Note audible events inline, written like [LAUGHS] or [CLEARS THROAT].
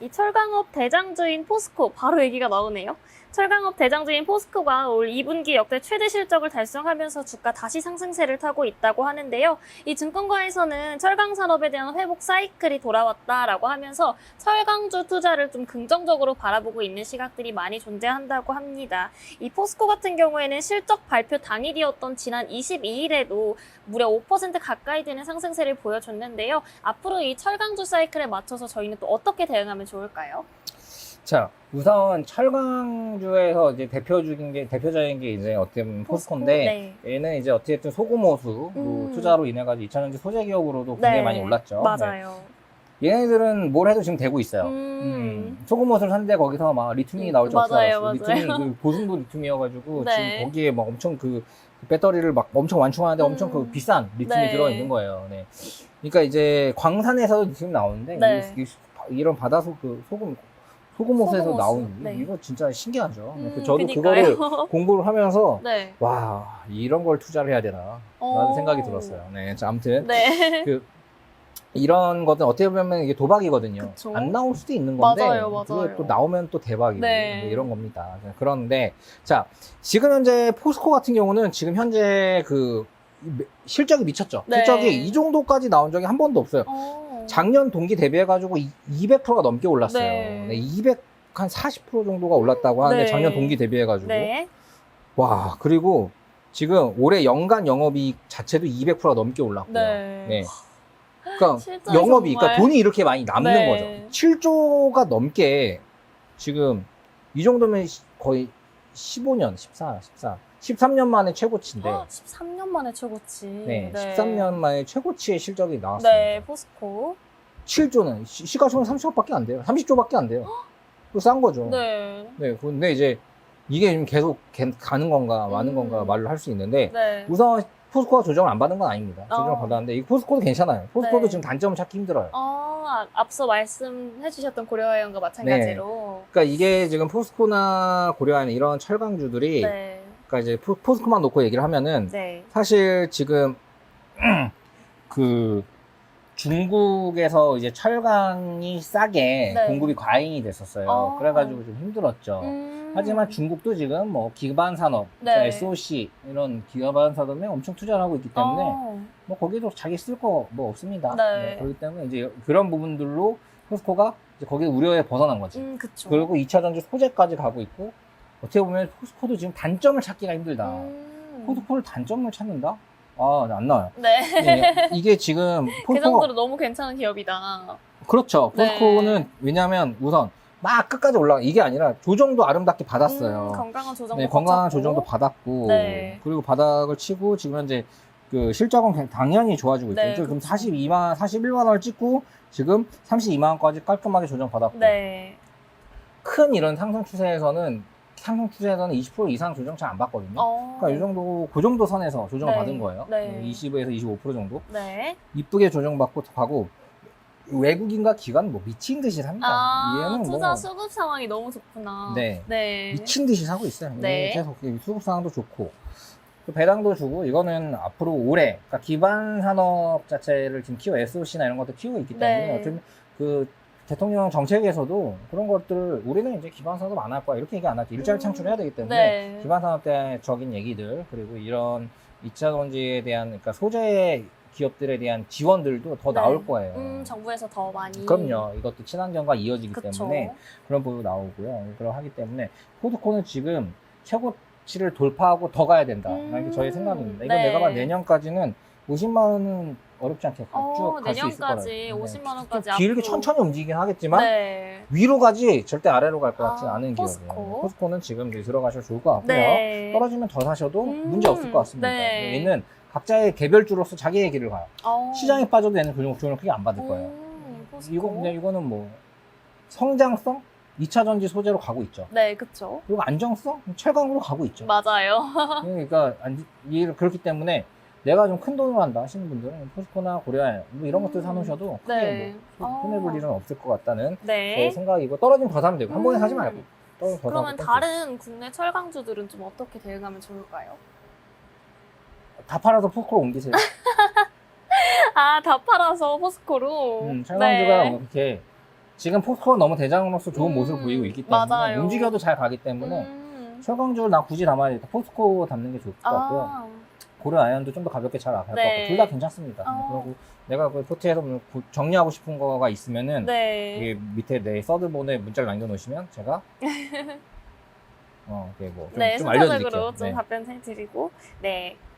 이 철강업 대장주인 포스코 바로 얘기가 나오네요. 철강업 대장주인 포스코가 올 2분기 역대 최대 실적을 달성하면서 주가 다시 상승세를 타고 있다고 하는데요. 이 증권가에서는 철강 산업에 대한 회복 사이클이 돌아왔다라고 하면서 철강주 투자를 좀 긍정적으로 바라보고 있는 시각들이 많이 존재한다고 합니다. 이 포스코 같은 경우에는 실적 발표 당일이었던 지난 22일에도 무려 5% 가까이 되는 상승세를 보여줬는데요. 앞으로 이 철강주 사이클에 맞춰서 저희는 또 어떻게 대응하면 좋을까요? 자, 우선 철강주에서 이제 대표적인 게 대표적인 게 이제 어떻게 보면 포스코인데 네. 얘는 이제 어쨌든 소금호수 음. 투자로 인해 가지고 2차전지 소재 기업으로도 굉장히 네. 많이 올랐죠. 맞아요. 네. 얘네들은 뭘 해도 지금 되고 있어요. 음. 음, 소금호수를 샀는데 거기서 막 리튬이 음, 나올 줄 맞아요, 알았어. 맞아요. 리튬이 그 [LAUGHS] 고순도 리튬이어가지고 네. 지금 거기에 막 엄청 그, 그 배터리를 막 엄청 완충하는데 엄청 음. 그 비싼 리튬이 네. 들어 있는 거예요. 네. 그러니까 이제 광산에서도 리튬이 나오는데 네. 이런 바다 소 그 소금 소금호수, 나온 네. 이거 진짜 신기하죠. 음, 그 저도 그니까요. 그거를 [LAUGHS] 공부를 하면서 네. 와 이런 걸 투자를 해야 되나 라는 어. 생각이 들었어요. 네, 자, 아무튼 네. [LAUGHS] 그 이런 것은 어떻게 보면 이게 도박이거든요. 그쵸. 안 나올 수도 있는 건데 맞아요, 맞아요. 그게 또 나오면 또 대박이고 네. 뭐 이런 겁니다. 그런데 자 지금 현재 포스코 같은 경우는 지금 현재 그 실적이 미쳤죠. 네. 실적이 이 정도까지 나온 적이 한 번도 없어요. 어. 작년 동기 대비해가지고 200%가 넘게 올랐어요. 네. 네, 200, 한 40% 정도가 올랐다고 하는데 네. 작년 동기 대비해가지고. 네. 와, 그리고 지금 올해 연간 영업이익 자체도 200%가 넘게 올랐고요. 네. 네. 그러니까 [GASPS] 실적이 영업이, 정말- 그러니까 돈이 이렇게 많이 남는 네. 거죠. 7조가 넘게 지금 이 정도면 시- 거의 15년, 14, 14, 13년 만에 최고치인데. [GASPS] 아, 13년 만에 최고치. 네, 13년 만에 최고치의 실적이 나왔습니다. 네, 포스코. 7조는 시 가총액 30조밖에 안 돼요. 30조밖에 안 돼요. 그싼 거죠. 네. 네, 근데 이제 이게 지금 계속 개- 가는 건가 마는 음. 건가 말로 할 수 있는데 네. 우선 포스코가 조정을 안 받은 건 아닙니다. 조정을 어. 받았는데 이 포스코도 괜찮아요. 포스코도 네. 지금 단점을 찾기 힘들어요. 아, 앞서 말씀해 주셨던 고려아연과 마찬가지로. 그러니까 이게 지금 포스코나 고려하는 이런 철강주들이 네. 그러니까 이제 포, 포스코만 놓고 얘기를 하면은 네. 사실 지금 [CLEARS THROAT] 그 중국에서 이제 철강이 싸게 네. 공급이 과잉이 됐었어요. 어. 그래가지고 좀 힘들었죠. 음. 하지만 중국도 지금 뭐 기반 산업, 네. SOC 이런 기반 산업에 엄청 투자를 하고 있기 때문에 어. 뭐 거기도 자기 쓸 거 뭐 없습니다. 네. 그렇기 때문에 이제 그런 부분들로 포스코가 이제 거기 우려에 벗어난 거지. 음. 그리고 2차 전지 소재까지 가고 있고 어떻게 보면 포스코도 지금 단점을 찾기가 힘들다. 음. 포스코를 단점을 찾는다? 아, 안 나와요. 네. 네, 이게 지금 [LAUGHS] 그 포스코 정도로 너무 괜찮은 기업이다. 그렇죠. 네. 포스코는 왜냐하면 우선 막 끝까지 올라가 이게 아니라 조정도 아름답게 받았어요. 음, 건강한 조정도 네, 건강한 거쳤고. 조정도 받았고 네. 그리고 바닥을 치고 지금 현재 그 실적은 당연히 좋아지고 있죠. 네, 그렇죠. 42만 41만 원을 찍고 지금 32만 원까지 깔끔하게 조정 받았고 네. 큰 이런 상승 추세에서는 상승 추세에서는 20% 이상 조정 잘안 받거든요. 어. 그러니까 이 정도 그 정도 선에서 조정을 네. 받은 거예요. 네. 20에서 25% 정도 네. 이쁘게 조정받고 가고 외국인과 기관 뭐 미친 듯이 삽니다. 아, 얘는 투자 뭐 수급 상황이 너무 좋구나. 네. 네. 미친 듯이 사고 있어요. 네. 계속 수급 상황도 좋고 또 배당도 주고 이거는 앞으로 올해 그러니까 기반 산업 자체를 지금 키워 SOC나 이런 것도 키우고 있기 때문에 네. 어쩌면 그 대통령 정책에서도 그런 것들을 우리는 이제 기반 산업 안 할 거야 이렇게 얘기 안 하지 일자리 음. 창출해야 되기 때문에 네. 기반 산업적인 얘기들 그리고 이런 2차 전지에 대한 그러니까 소재 기업들에 대한 지원들도 더 네. 나올 거예요. 음, 정부에서 더 많이. 그럼요. 이것도 친환경과 이어지기 그쵸. 때문에 그런 부분도 나오고요. 그럼 하기 때문에 포드코는 지금 최고치를 돌파하고 더 가야 된다. 음, 라는 게 저의 생각입니다. 이건 네. 내가 봐 내년까지는 50만 원은 어렵지 않게 어, 쭉갈수 있을 거라고. 내년까지 50만 원까지 좀 길게 앞으로. 천천히 움직이긴 하겠지만 네. 위로 가지 절대 아래로 갈 것 같지 아, 않은. 기업이에요. 포스코는 지금 이제 들어가셔도 좋을 것 같고요. 네. 떨어지면 더 사셔도 음, 문제 없을 것 같습니다. 네. 얘는 각자의 개별주로서 자기의 길을 가요. 어. 시장에 빠져도 얘는 그 조정을 크게 안 받을 거예요. 음, 포스코. 이거 그냥 이거는 뭐 성장성 2차 전지 소재로 가고 있죠. 네, 그쵸. 그리고 안정성 철강으로 가고 있죠. 맞아요. [LAUGHS] 그러니까 안- 이- 그렇기 때문에 내가 좀 큰 돈을 한다 하시는 분들은 포스코나 고려아 뭐 이런 것들 음, 사놓으셔도 네. 크게 뭐 어. 손해볼 일은 없을 것 같다는 제 네. 생각이고 떨어지면 더 사면 되고 한 번에 음. 사지 말고 떨어지면 더 그러면 다른 국내 철강주들은 좀 어떻게 대응하면 좋을까요? 다 팔아서 포스코로 옮기세요. [LAUGHS] 아, 다 팔아서 포스코로. 음, 철강주가 네. 뭐 이렇게 지금 포스코가 너무 대장으로서 좋은 음, 모습을 보이고 있기 때문에 맞아요. 움직여도 잘 가기 때문에 음. 철강줄 나 굳이 담아야겠다. 포스코 담는 게 좋을 것 같고요. 아, 고려 아이언도 좀 더 가볍게 잘갈것 네. 같고 둘 다 괜찮습니다. 어. 그리고 내가 그 포트에서 뭐 고- 정리하고 싶은 거가 있으면은 네. 이게 밑에 내 서드본에 문자를 남겨 놓으시면 제가 [LAUGHS] 어, 이게 뭐좀 네, 좀 알려드릴게요. 순차적으로 좀 네. 답변 해드리고, 네.